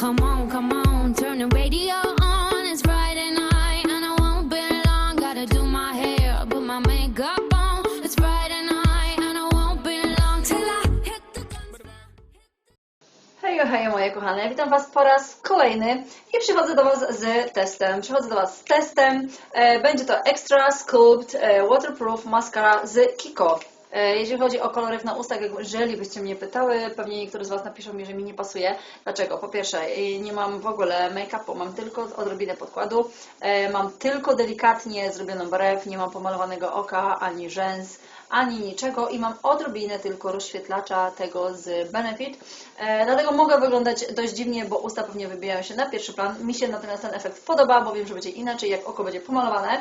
Come on, come on, turn the radio on. It's Friday night and I won't be long. Gotta do my hair, put my makeup on. It's Friday night and I won't be long till I hit the club. Hejo, hejo moje kochane, witam Was po raz kolejny i przychodzę do Was z testem. Przychodzę do Was z testem. E, Będzie to Extra Sculpt e, Waterproof Mascara z Kiko. E, Jeśli chodzi o kolory na ustach, jeżeli byście mnie pytały, pewnie niektórzy z Was napiszą mi, że mi nie pasuje. Dlaczego? Po pierwsze, e, nie mam w ogóle make-upu, mam tylko odrobinę podkładu, e, mam tylko delikatnie zrobioną brew, nie mam pomalowanego oka ani rzęs ani niczego i mam odrobinę tylko rozświetlacza tego z Benefit. E, dlatego mogę wyglądać dość dziwnie, bo usta pewnie wybijają się na pierwszy plan. Mi się natomiast ten efekt podoba, bo wiem, że będzie inaczej, jak oko będzie pomalowane.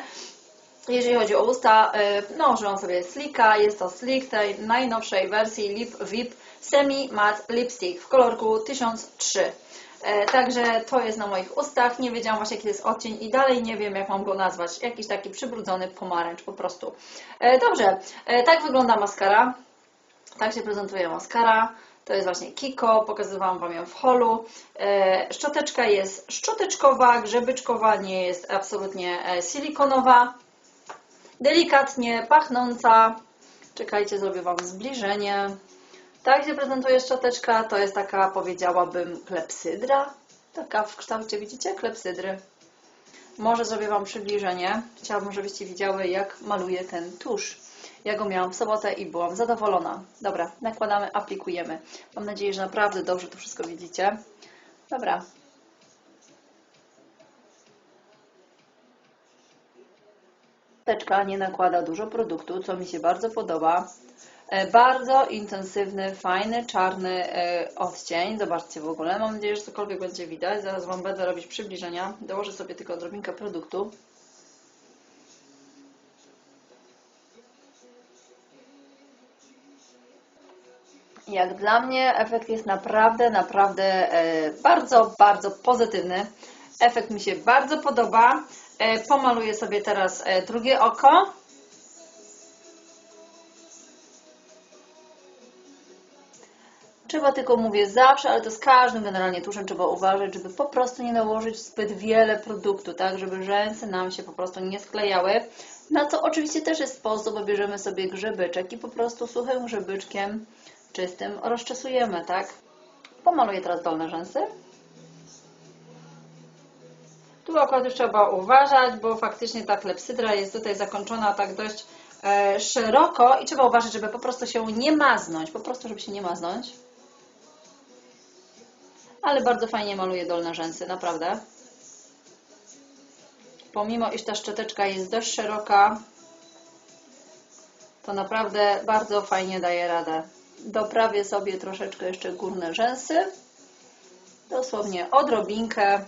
Jeżeli chodzi o usta, e, no używam sobie Slicka, jest to Slick tej najnowszej wersji Lip VIP Semi Matte Lipstick w kolorku 1003. E, Także to jest na moich ustach. Nie wiedziałam właśnie jaki jest odcień i dalej nie wiem jak mam go nazwać. Jakiś taki przybrudzony pomarańcz po prostu. E, Dobrze, e, tak wygląda maskara. Tak się prezentuje maskara. To jest właśnie Kiko, pokazywałam Wam ją w holu. Szczoteczka jest szczoteczkowa, grzebyczkowa, nie jest absolutnie silikonowa. Delikatnie pachnąca. Czekajcie, zrobię Wam zbliżenie. Tak się prezentuje szczoteczka. To jest taka, powiedziałabym, klepsydra. Taka w kształcie, widzicie? Klepsydry. Może zrobię Wam przybliżenie. Chciałabym, żebyście widziały, jak maluję ten tusz. Ja go miałam w sobotę i byłam zadowolona. Dobra, nakładamy, aplikujemy. Mam nadzieję, że naprawdę dobrze to wszystko widzicie. Dobra. Teczka nie nakłada dużo produktu, co mi się bardzo podoba. E, Bardzo intensywny, fajny, czarny e, odcień. Zobaczcie w ogóle. Mam nadzieję, że cokolwiek będzie widać. Zaraz Wam będę robić przybliżenia. Dołożę sobie tylko odrobinkę produktu. Jak dla mnie efekt jest naprawdę, naprawdę e, bardzo, bardzo pozytywny. Efekt mi się bardzo podoba. E, pomaluję sobie teraz e, drugie oko. Trzeba tylko mówię zawsze, ale to z każdym generalnie tuszem trzeba uważać, żeby po prostu nie nałożyć zbyt wiele produktu, tak, żeby rzęsy nam się po prostu nie sklejały. Na co oczywiście też jest sposób, bo bierzemy sobie grzebyczek i po prostu suchym grzebyczkiem czystym rozczesujemy, tak? Pomaluję teraz dolne rzęsy. Tu akurat już trzeba uważać, bo faktycznie ta klepsydra jest tutaj zakończona tak dość e, szeroko i trzeba uważać, żeby po prostu się nie maznąć, po prostu żeby się nie maznąć. Ale bardzo fajnie maluje dolne rzęsy, naprawdę. Pomimo, iż ta szczoteczka jest dość szeroka, to naprawdę bardzo fajnie daje radę. Doprawię sobie troszeczkę jeszcze górne rzęsy. Dosłownie odrobinkę.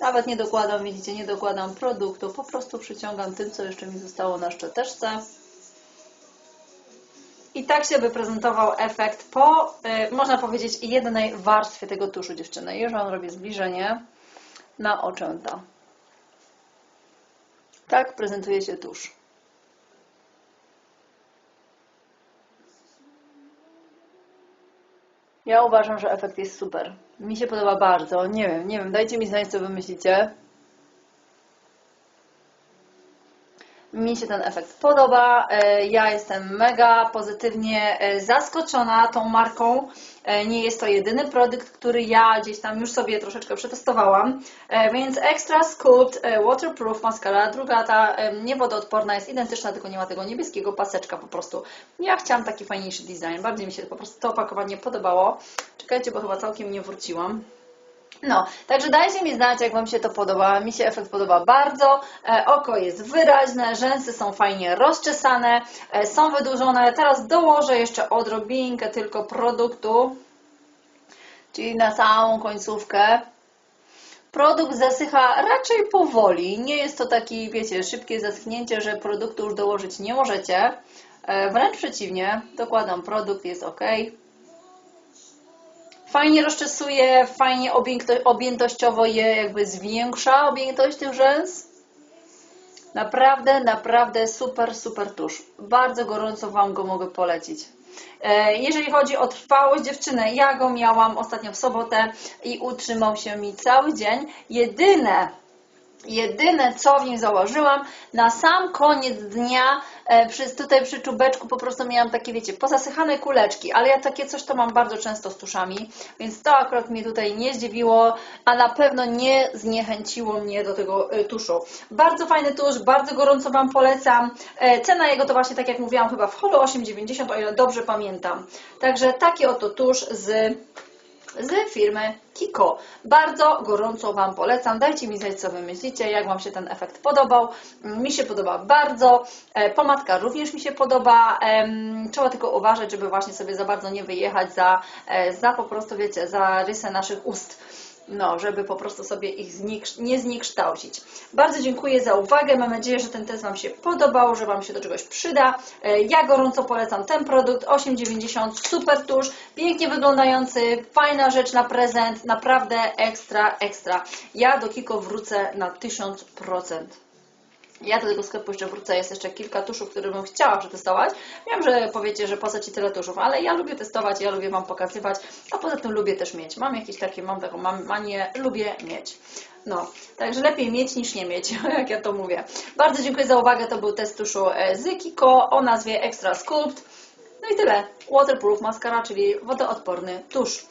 Nawet nie dokładam, widzicie, nie dokładam produktu. Po prostu przyciągam tym, co jeszcze mi zostało na szczoteczce. I tak się by prezentował efekt po, y, można powiedzieć, jednej warstwie tego tuszu dziewczyny. Już Wam robię zbliżenie na oczęta. Tak prezentuje się tusz. Ja uważam, że efekt jest super. Mi się podoba bardzo. Nie wiem, nie wiem, dajcie mi znać, co wy myślicie. Mi się ten efekt podoba. E, Ja jestem mega pozytywnie e, zaskoczona tą marką. E, Nie jest to jedyny produkt, który ja gdzieś tam już sobie troszeczkę przetestowałam. Więc Extra Sculpt Waterproof Mascara, druga ta niewodoodporna jest identyczna, tylko nie ma tego niebieskiego paseczka po prostu. Ja chciałam taki fajniejszy design. Bardziej mi się po prostu to opakowanie podobało. Czekajcie, bo chyba całkiem nie wróciłam. No, także dajcie mi znać, jak Wam się to podoba. Mi się efekt podoba bardzo. E, oko jest wyraźne, rzęsy są fajnie rozczesane, e, są wydłużone. Teraz dołożę jeszcze odrobinkę tylko produktu, czyli na samą końcówkę. Produkt zasycha raczej powoli. Nie jest to taki, wiecie, szybkie zaschnięcie, że produktu już dołożyć nie możecie. E, wręcz przeciwnie, dokładam produkt, jest ok. Fajnie rozczesuje, fajnie objęto- objętościowo je jakby zwiększa objętość tych rzęs. Naprawdę, naprawdę super, super tusz. Bardzo gorąco Wam go mogę polecić. E, Jeżeli chodzi o trwałość dziewczyny, ja go miałam ostatnio w sobotę i utrzymał się mi cały dzień. Jedyne, Jedyne co w nim założyłam, na sam koniec dnia e, przy, tutaj przy czubeczku po prostu miałam takie, wiecie, pozasychane kuleczki, ale ja takie coś to mam bardzo często z tuszami, więc to akurat mnie tutaj nie zdziwiło, a na pewno nie zniechęciło mnie do tego e, tuszu. Bardzo fajny tusz, bardzo gorąco Wam polecam. E, Cena jego to właśnie, tak jak mówiłam, chyba w holu 8,90, o ile dobrze pamiętam. Także taki oto tusz z z firmy Kiko. Bardzo gorąco Wam polecam. Dajcie mi znać, co Wy myślicie, jak Wam się ten efekt podobał. Mi się podoba bardzo. E, Pomadka również mi się podoba. Trzeba tylko uważać, żeby właśnie sobie za bardzo nie wyjechać za, e, za po prostu, wiecie, za rysę naszych ust. No, żeby po prostu sobie ich nie zniekształcić. Bardzo dziękuję za uwagę. Mam nadzieję, że ten test Wam się podobał, że Wam się do czegoś przyda. E, Ja gorąco polecam ten produkt 8,90 super tusz, pięknie wyglądający, fajna rzecz na prezent, naprawdę ekstra, ekstra. Ja do Kiko wrócę na 1000%. Ja do tego sklepu jeszcze wrócę, jest jeszcze kilka tuszów, które bym chciała przetestować. Wiem, że powiecie, że po co Ci tyle tuszów, ale ja lubię testować, ja lubię Wam pokazywać, a poza tym lubię też mieć. Mam jakieś takie, mam taką mam manię, lubię mieć. No, także lepiej mieć niż nie mieć, jak ja to mówię. Bardzo dziękuję za uwagę, to był test tuszu e, z Kiko o nazwie Extra Sculpt. No i tyle. Waterproof mascara, czyli wodoodporny tusz.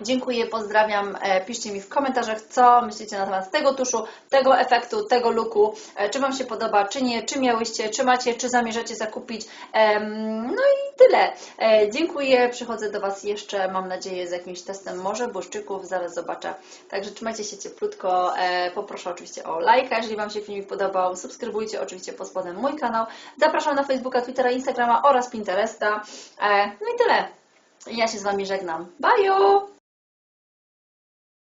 Dziękuję, pozdrawiam. E, Piszcie mi w komentarzach, co myślicie na temat tego tuszu, tego efektu, tego looku. E, Czy Wam się podoba, czy nie, czy miałyście, czy macie, czy zamierzacie zakupić. No i tyle. E, Dziękuję, przychodzę do Was jeszcze, mam nadzieję, z jakimś testem może błyszczyków, zaraz zobaczę. Także trzymajcie się cieplutko. Poproszę oczywiście o lajka, jeżeli Wam się filmik podobał. Subskrybujcie oczywiście pod spodem mój kanał. Zapraszam na Facebooka, Twittera, Instagrama oraz Pinteresta. No i tyle. Ja się z Wami żegnam. Bye!